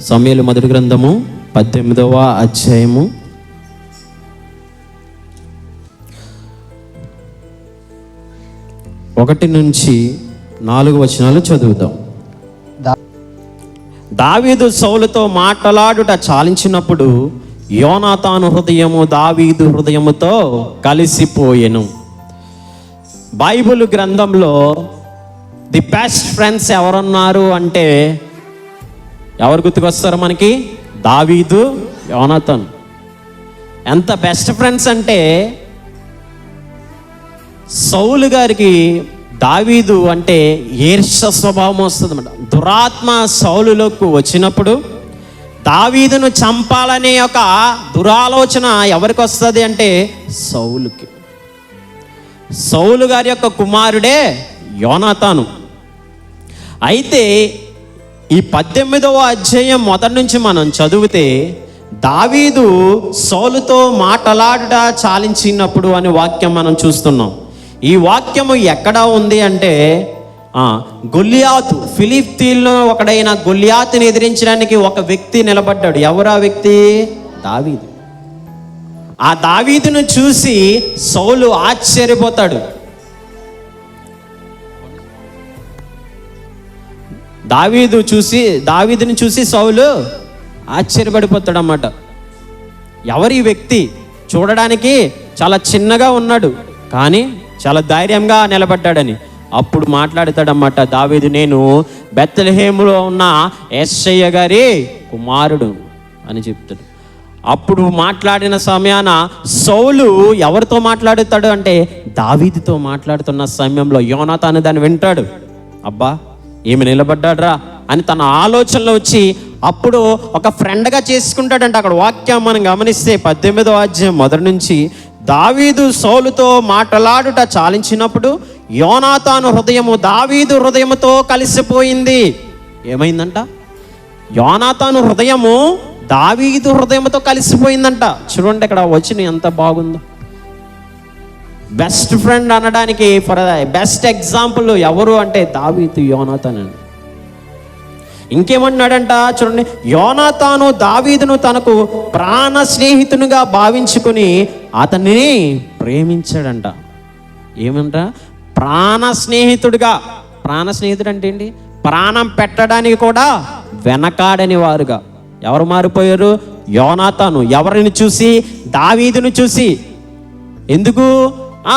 సమయలు మొదటి గ్రంథము పద్దెనిమిదవ అధ్యాయము. ఒకటి నుంచి నాలుగు వచనాలు చదువుదాం. దా- దావీదు సౌలుతో మాట్లాడుట చాలించినప్పుడు యోనాతాను హృదయము దావీదు హృదయముతో కలిసిపోయెను. బైబిల్ గ్రంథంలో ది బెస్ట్ ఫ్రెండ్స్ ఎవరున్నారు అంటే ఎవరు గుర్తుకొస్తారు మనకి? దావీదు యోనతన్. ఎంత బెస్ట్ ఫ్రెండ్స్ అంటే సౌలు గారికి దావీదు అంటే ఈర్ష స్వభావం వస్తుంది అన్నమాట దురాత్మ సౌలులోకి వచ్చినప్పుడు దావీదును చంపాలనే ఒక దురాలోచన ఎవరికి వస్తుంది అంటే సౌలుకి. సౌలు గారి యొక్క కుమారుడే యోనాతాను. అయితే ఈ పద్దెనిమిదవ అధ్యాయం మొదటి నుంచి మనం చదివితే దావీదు సౌలుతో మాటలాడుట చాలించినప్పుడు అనే వాక్యం మనం చూస్తున్నాం. ఈ వాక్యము ఎక్కడ ఉంది అంటే గొల్లియాతు ఫిలిప్తీన్లో ఒకడైన గొల్లియాతుని ఎదిరించడానికి ఒక వ్యక్తి నిలబడ్డాడు. ఎవరు ఆ వ్యక్తి? దావీదు. ఆ దావీదును చూసి సౌలు ఆశ్చర్యపోతాడు. దావీదు చూసి దావీదుని చూసి సౌలు ఆశ్చర్యపడిపోతాడన్నమాట. ఎవరి వ్యక్తి చూడడానికి చాలా చిన్నగా ఉన్నాడు కానీ చాలా ధైర్యంగా నిలబడ్డాడని. అప్పుడు మాట్లాడతాడన్నమాట దావీదు నేను బెత్తలహేములో ఉన్న ఎస్ఐయ్య గారి కుమారుడు అని చెప్తాడు. అప్పుడు మాట్లాడిన సమయాన సౌలు ఎవరితో మాట్లాడుతాడు అంటే దావీదుతో మాట్లాడుతున్న సమయంలో యోనాతాను దాన్ని వింటాడు. అబ్బా ఏమి నిలబడ్డాడ్రా అని తన ఆలోచనలో వచ్చి అప్పుడు ఒక ఫ్రెండ్గా చేసుకుంటాడంట అక్కడ వాక్యం మనం గమనిస్తే పద్దెనిమిదో అధ్యాయం మొదటి నుంచి దావీదు సౌలుతో మాటలాడుట చాలించినప్పుడు యోనాతాను హృదయము దావీదు హృదయముతో కలిసిపోయింది. ఏమైందంట? యోనాతాను హృదయము దావీదు హృదయముతో కలిసిపోయిందంట. చూడండి ఇక్కడ వచ్చిన ఎంత బాగుందో. బెస్ట్ ఫ్రెండ్ అనడానికి ఫర్ బెస్ట్ ఎగ్జాంపుల్ ఎవరు అంటే దావీతు యోనాథన్ అని ఇంకేమన్నాడంట చూడండి యోనాతాను దావీదును తనకు ప్రాణ స్నేహితునిగా భావించుకుని అతనిని ప్రేమించాడంట. ఏమంట? ప్రాణ స్నేహితుడిగా. ప్రాణ స్నేహితుడు అంటే ఏంటి? ప్రాణం పెట్టడానికి కూడా వెనకాడని వారుగా. ఎవరు మారిపోయారు? యోనాతాను. ఎవరిని చూసి? దావీదును చూసి. ఎందుకు?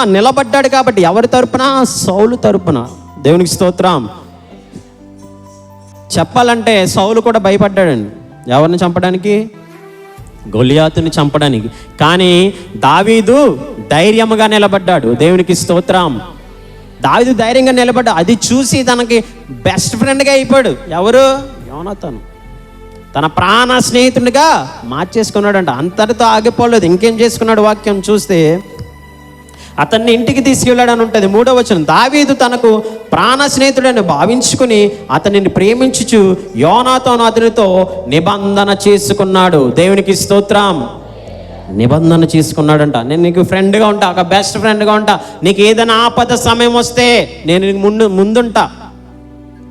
నిలబడ్డాడు కాబట్టి ఎవరి తరపున? సౌలు తరపున. దేవునికి స్తోత్రం. చెప్పాలంటే సౌలు కూడా భయపడ్డాడండి. ఎవరిని చంపడానికి? గొలియాతుని చంపడానికి. కానీ దావీదు ధైర్యముగా నిలబడ్డాడు. దేవునికి స్తోత్రం. దావీదు ధైర్యంగా నిలబడ్డా. అది చూసి తనకి బెస్ట్ ఫ్రెండ్గా అయిపోయాడు. ఎవరు? యోనతను. తన ప్రాణ స్నేహితుడిగా మార్చేసుకున్నాడంట. అంతటితో ఆగిపోలేదు. ఇంకేం చేసుకున్నాడు వాక్యం చూస్తే? అతన్ని ఇంటికి తీసుకెళ్ళాడని ఉంటుంది. మూడో వచనం. దావీదు తనకు ప్రాణ స్నేహితుడని భావించుకుని అతనిని ప్రేమించుచు యోనాతోను అతనితో నిబంధన చేసుకున్నాడు. దేవునికి స్తోత్రం. నిబంధన చేసుకున్నాడంట. నేను నీకు ఫ్రెండ్గా ఉంటా ఒక బెస్ట్ ఫ్రెండ్గా ఉంటా. నీకు ఏదైనా ఆపద సమయం వస్తే నేను నీకు ముందు ముందుంటా.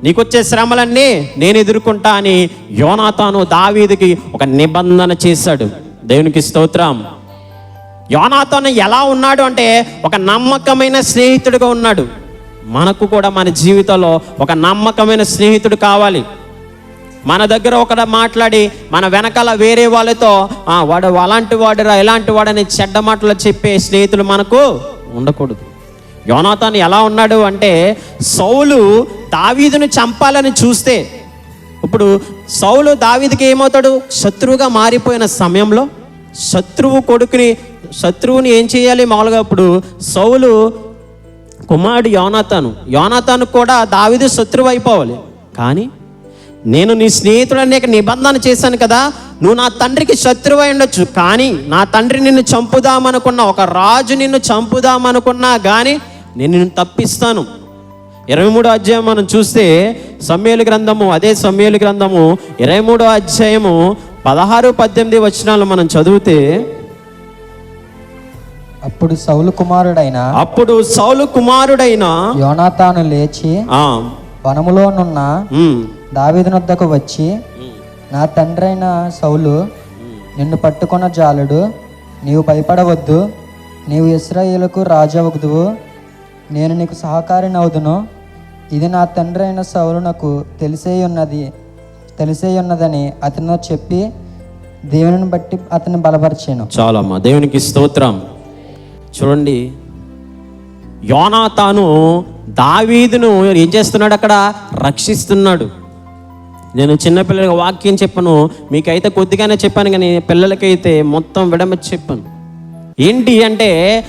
నీకు వచ్చే శ్రమలన్నీ నేను ఎదుర్కొంటా అని యోనాతాను దావీదికి ఒక నిబంధన చేశాడు. దేవునికి స్తోత్రం. యోనాతోను ఎలా ఉన్నాడు అంటే ఒక నమ్మకమైన స్నేహితుడిగా ఉన్నాడు. మనకు కూడా మన జీవితంలో ఒక నమ్మకమైన స్నేహితుడు కావాలి. మన దగ్గర ఒకడ మాట్లాడి మన వెనకాల వేరే వాళ్ళతో వాడు అలాంటి వాడురా ఇలాంటి వాడని చెడ్డ మాటలు చెప్పే స్నేహితులు మనకు ఉండకూడదు. యోనాథాన్ ఎలా ఉన్నాడు అంటే సౌలు దావీదును చంపాలని చూస్తే ఇప్పుడు సౌలు దావీదికి ఏమవుతాడు? శత్రువుగా మారిపోయిన సమయంలో శత్రువు కొడుకుని శత్రువుని ఏం చేయాలి? మామూలుగా ఇప్పుడు సౌలు కుమారుడు యోనాతాను. యోనాతాను కూడా దావీదు శత్రువు అయిపోవాలి. కానీ నేను నీ స్నేహితుడు అనేక నిబంధన చేశాను కదా నువ్వు నా తండ్రికి శత్రువు అయి ఉండొచ్చు. కానీ నా తండ్రి నిన్ను చంపుదామనుకున్నా ఒక రాజు నిన్ను చంపుదామనుకున్నా కానీ నేను నిన్ను తప్పిస్తాను. ఇరవై మూడో అధ్యాయం మనం చూస్తే సమ్మేలు గ్రంథము అదే సమ్మేలు గ్రంథము ఇరవై మూడో అధ్యాయము పదహారు పద్దెనిమిది వచనాలు మనం చదివితే అప్పుడు సౌలు కుమారుడైన అప్పుడు సౌలు కుమారుడైన యోనాతాను లేచి ఆ, వనములోనున్న దావీదునొద్దకు వచ్చి నా తండ్రి అయిన సౌలు నిన్ను పట్టుకొన జాలడు నీవు భయపడవద్దు నీవు ఇస్రాయేలుకు రాజవగుదువు నేను నీకు సహకారిని అవుదును ఇది నా తండ్రి అయిన సౌలునకు తెలిసే ఉన్నది తెలిసే ఉన్నదని చెప్పి దేవుని బట్టి అతన్ని బలపరిచాను. చాలమ్మా దేవునికి స్తోత్రం. చూడండి యోనాతాను దావీదును ఏం చేస్తున్నాడు అక్కడ? రక్షిస్తున్నాడు. నేను చిన్నపిల్లలకి వాక్యం చెప్పను మీకైతే కొద్దిగానే చెప్పాను కానీ పిల్లలకైతే మొత్తం విడమచ్చి చెప్పాను. ఏంటి అంటే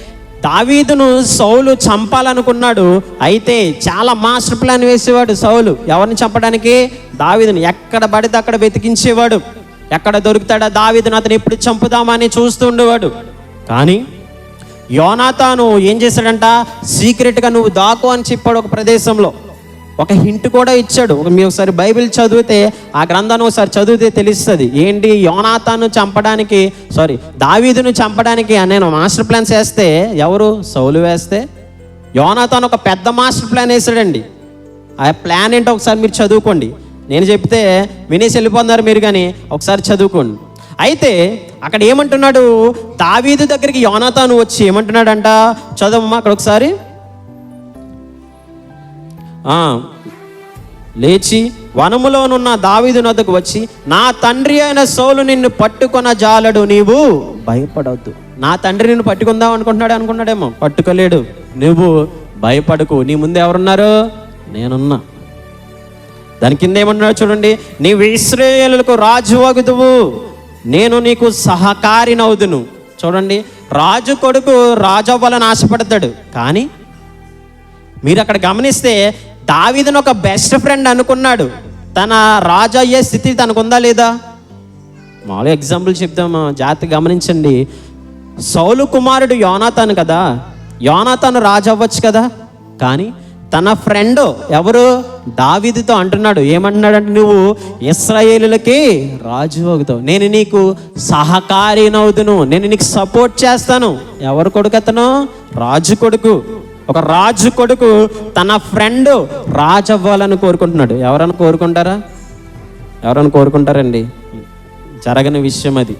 దావీదును సౌలు చంపాలనుకున్నాడు. అయితే చాలా మాస్టర్ ప్లాన్ వేసేవాడు సౌలు. ఎవరిని చంపడానికి? దావీదును. ఎక్కడ పడితే అక్కడ వెతికించేవాడు. ఎక్కడ దొరుకుతాడా దావీదును? అతను ఎప్పుడు చంపుదామని చూస్తుండేవాడు. కానీ యోనాతాను ఏం చేశాడంట? సీక్రెట్గా నువ్వు దాకు అని చెప్పాడు ఒక ప్రదేశంలో. ఒక హింట్ కూడా ఇచ్చాడు. మీ ఒకసారి బైబిల్ చదివితే ఆ గ్రంథాన్ని ఒకసారి చదివితే తెలుస్తుంది. ఏంటి? యోనాతాను చంపడానికి సారీ దావీదును చంపడానికి నేను మాస్టర్ ప్లాన్స్ వేస్తే ఎవరు? సౌలు వేస్తే? యోనాతాను ఒక పెద్ద మాస్టర్ ప్లాన్ వేసాడండి. ఆ ప్లాన్ ఏంటో ఒకసారి మీరు చదువుకోండి. నేను చెప్తే వినేసి వెళ్ళిపోతున్నారు మీరు కానీ ఒకసారి చదువుకోండి. అయితే అక్కడ ఏమంటున్నాడు? దావీదు దగ్గరికి యోనాతాను వచ్చి ఏమంటున్నాడంట? చదవమ్మా అక్కడ ఒకసారి. లేచి వనములోనున్న దావీదు నదుకు వచ్చి నా తండ్రి అయిన సోలు నిన్ను పట్టుకొన జాలడు నీవు. భయపడవద్దు నా తండ్రి నిన్ను పట్టుకుందాం అనుకుంటున్నాడు అనుకున్నాడేమో. పట్టుకోలేడు. నువ్వు భయపడకు. నీ ముందు ఎవరున్నారు? నేనున్నా. దాని కింద ఏమన్నాడు చూడండి. నీవు ఇస్రాయేలులకు రాజు అగుదువు నేను నీకు సహకారినవుదును. చూడండి. రాజు కొడుకు రాజు అవ్వాలని ఆశపడతాడు. కానీ మీరు అక్కడ గమనిస్తే దావీదును ఒక బెస్ట్ ఫ్రెండ్ అనుకున్నాడు. తన రాజు అయ్యే స్థితి తనకు ఉందా లేదా మామూలుగా ఎగ్జాంపుల్ చెప్దామా జాతి గమనించండి. సౌలు కుమారుడు యోనాథాను కదా యోనాథాను రాజు అవ్వచ్చు కదా? కానీ తన ఫ్రెండ్ ఎవరు? దావీదుతో అంటున్నాడు. ఏమంటున్నాడంటే నువ్వు ఇస్రాయేలులకి రాజు అవుతావు. నేను నీకు సహకారినవుదును. నేను నీకు సపోర్ట్ చేస్తాను. ఎవరు కొడుకు అతను? రాజు కొడుకు. ఒక రాజు కొడుకు తన ఫ్రెండ్ రాజు అవ్వాలని కోరుకుంటున్నాడు. ఎవరైనా కోరుకుంటారా? ఎవరైనా కోరుకుంటారండి? జరగని విషయం అది.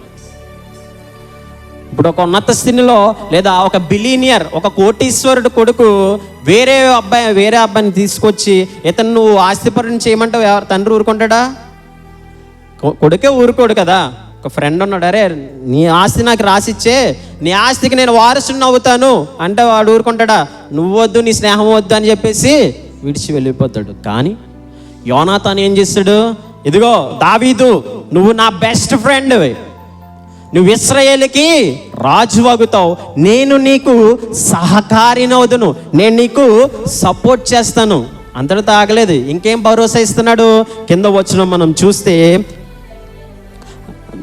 ఇప్పుడు ఒక ఉన్నత స్థితిలో లేదా ఒక బిలీనియర్ ఒక కోటీశ్వరుడు కొడుకు వేరే అబ్బాయి వేరే అబ్బాయిని తీసుకొచ్చి ఇతను నువ్వు ఆస్తిపరుని చేయమంటావు ఎవరు తండ్రి ఊరుకుంటాడా? కొడుకే ఊరుకోడు కదా? ఒక ఫ్రెండ్ ఉన్నాడు అరే నీ ఆస్తి నాకు రాసిచ్చే నీ ఆస్తికి నేను వారసుని అవుతాను అంటే వాడు ఊరుకుంటాడా నువ్వొద్దు నీ స్నేహం వద్దు అని చెప్పేసి విడిచి వెళ్ళిపోతాడు. కానీ యోనాతాన్ ఏం చేస్తాడు? ఇదిగో దావీదు నువ్వు నా బెస్ట్ ఫ్రెండ్ నువ్వు ఇస్రాయేల్కి రాజు అగుతావు నేను నీకు సహకారినవుదును నేను నీకు సపోర్ట్ చేస్తాను. అంతటితో ఆగలేదు. ఇంకేం భరోసా ఇస్తున్నాడు? కింద వచ్చిన మనం చూస్తే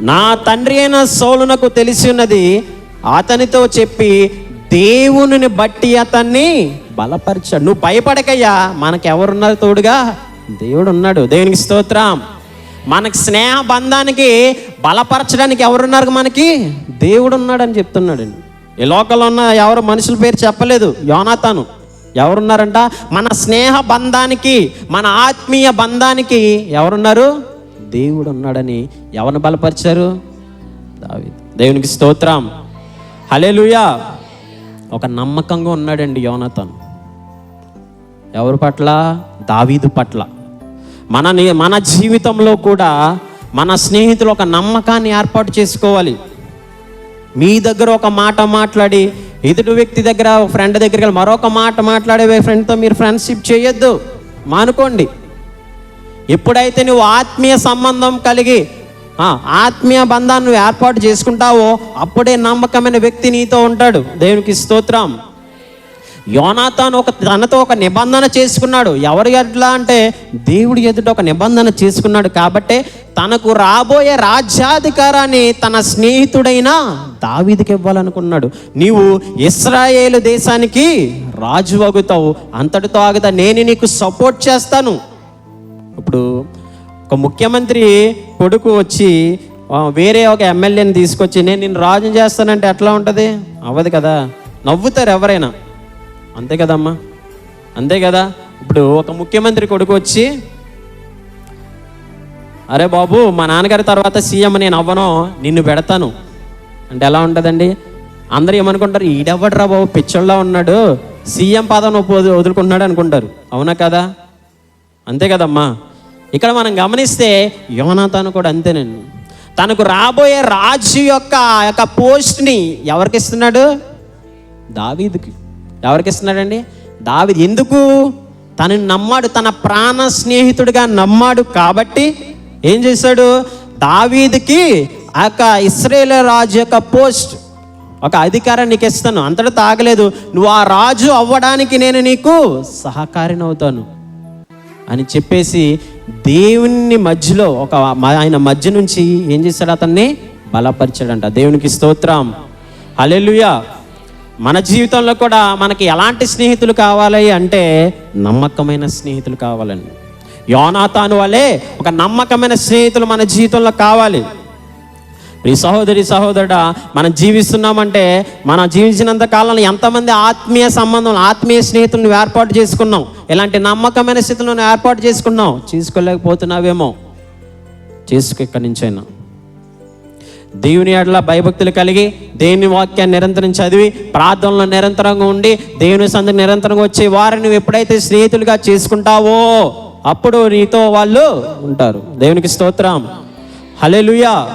నా తండ్రి అయిన సౌలునకు తెలిసి ఉన్నది అతనితో చెప్పి దేవుని బట్టి అతన్ని బలపరిచాడు నువ్వు భయపడకయ్యా మనకెవరున్నారు తోడుగా? దేవుడు ఉన్నాడు దేవునికి స్తోత్రం. మనకి స్నేహ బంధానికి బలపరచడానికి ఎవరున్నారు మనకి? దేవుడు ఉన్నాడని చెప్తున్నాడు. ఈ లోకంలో ఉన్న ఎవరు మనుషుల పేరు చెప్పలేదు. యోనాతాను. ఎవరున్నారంట? మన స్నేహ బంధానికి మన ఆత్మీయ బంధానికి ఎవరున్నారు? దేవుడు ఉన్నాడని ఎవరిని బలపరిచారు? దావీదు. దేవునికి స్తోత్రం. హలేలుయా ఒక నమ్మకంగా ఉన్నాడండి యోనతను. ఎవరి పట్ల? దావీదు పట్ల. మన మన జీవితంలో కూడా మన స్నేహితులు ఒక నమ్మకాన్ని ఏర్పాటు చేసుకోవాలి. మీ దగ్గర ఒక మాట మాట్లాడి ఎదుటి వ్యక్తి దగ్గర ఫ్రెండ్ దగ్గరికి మరొక మాట మాట్లాడే ఫ్రెండ్తో మీరు ఫ్రెండ్షిప్ చేయొద్దు. మానుకోండి. ఎప్పుడైతే నువ్వు ఆత్మీయ సంబంధం కలిగి ఆత్మీయ బంధాన్ని నువ్వు ఏర్పాటు చేసుకుంటావో అప్పుడే నమ్మకమైన వ్యక్తి నీతో ఉంటాడు. దేవునికి స్తోత్రం. యోనాతాను ఒక తనతో ఒక నిబంధన చేసుకున్నాడు. ఎవరి ఎట్లా అంటే దేవుడి ఎదుట ఒక నిబంధన చేసుకున్నాడు. కాబట్టే తనకు రాబోయే రాజ్యాధికారాన్ని తన స్నేహితుడైన దావీదికి ఇవ్వాలనుకున్నాడు. నీవు ఇస్రాయేలు దేశానికి రాజు అగుతావు అంతటితో ఆగుతా నేను నీకు సపోర్ట్ చేస్తాను. ఇప్పుడు ఒక ముఖ్యమంత్రి కొడుకు వచ్చి వేరే ఒక ఎమ్మెల్యేని తీసుకొచ్చి నేను నిన్ను రాజు చేస్తానంటే ఎట్లా ఉంటుంది? అవ్వదు కదా. నవ్వుతారు ఎవరైనా. అంతే కదమ్మా. అంతే కదా. ఇప్పుడు ఒక ముఖ్యమంత్రి కొడుకు వచ్చి అరే బాబు మా నాన్నగారి తర్వాత సీఎం నేను అవ్వను నిన్ను పెడతాను. అంటే ఎలా ఉంటుందండి? అందరూ ఏమనుకుంటారు ఈడెవ్వడరా బాబు పిచ్చోళ్ళ ఉన్నాడు సీఎం పదవిని వదులుకుంటున్నాడు అనుకుంటారు. అవునా కదా? అంతే కదమ్మా. ఇక్కడ మనం గమనిస్తే యోనాతాను కూడా అంతేనండి తనకు రాబోయే రాజు యొక్క యొక్క పోస్ట్ని ఎవరికి ఇస్తున్నాడు? దావీదుకి. ఎవరికి ఇస్తున్నాడండి? దావీదు ఎందుకు? తనని నమ్మాడు తన ప్రాణ స్నేహితుడిగా నమ్మాడు కాబట్టి ఏం చేశాడు? దావీదుకి ఆ యొక్క ఇస్రాయేల్ రాజు యొక్క పోస్ట్ ఒక అధికారం నీకు ఇస్తాను. అంతటా తాగలేదు నువ్వు ఆ రాజు అవ్వడానికి నేను నీకు సహకారిని అవుతాను. అని చెప్పేసి దేవుని మధ్యలో ఒక మ- ఆయన మధ్య నుంచి ఏం చేశాడు అతన్ని? బలపరిచాడంట. దేవునికి స్తోత్రం. హల్లెలూయా. మన జీవితంలో కూడా మనకి ఎలాంటి స్నేహితులు కావాలి అంటే నమ్మకమైన స్నేహితులు కావాలండి. యోనాతాను వలె ఒక నమ్మకమైన స్నేహితులు మన జీవితంలో కావాలి. ఈ సహోదరి సహోదరుడా మనం జీవిస్తున్నామంటే మనం జీవించినంత కాలంలో ఎంతమంది ఆత్మీయ సంబంధం ఆత్మీయ స్నేహితులను ఏర్పాటు చేసుకున్నాం ఇలాంటి నమ్మకమైన స్థితులను ఏర్పాటు చేసుకున్నాం చేసుకోలేకపోతున్నావేమో. చేసుకో ఇక్కడి నుంచైనా. దేవుని ఎడల భయభక్తులు కలిగి దేవుని వాక్యాన్ని నిరంతరం చదివి ప్రార్థనలో నిరంతరంగా ఉండి దేవుని సందుకు నిరంతరంగా వచ్చే వారిని నువ్వు ఎప్పుడైతే స్నేహితులుగా చేసుకుంటావో అప్పుడు నీతో వాళ్ళు ఉంటారు. దేవునికి స్తోత్రం. హల్లెలూయా.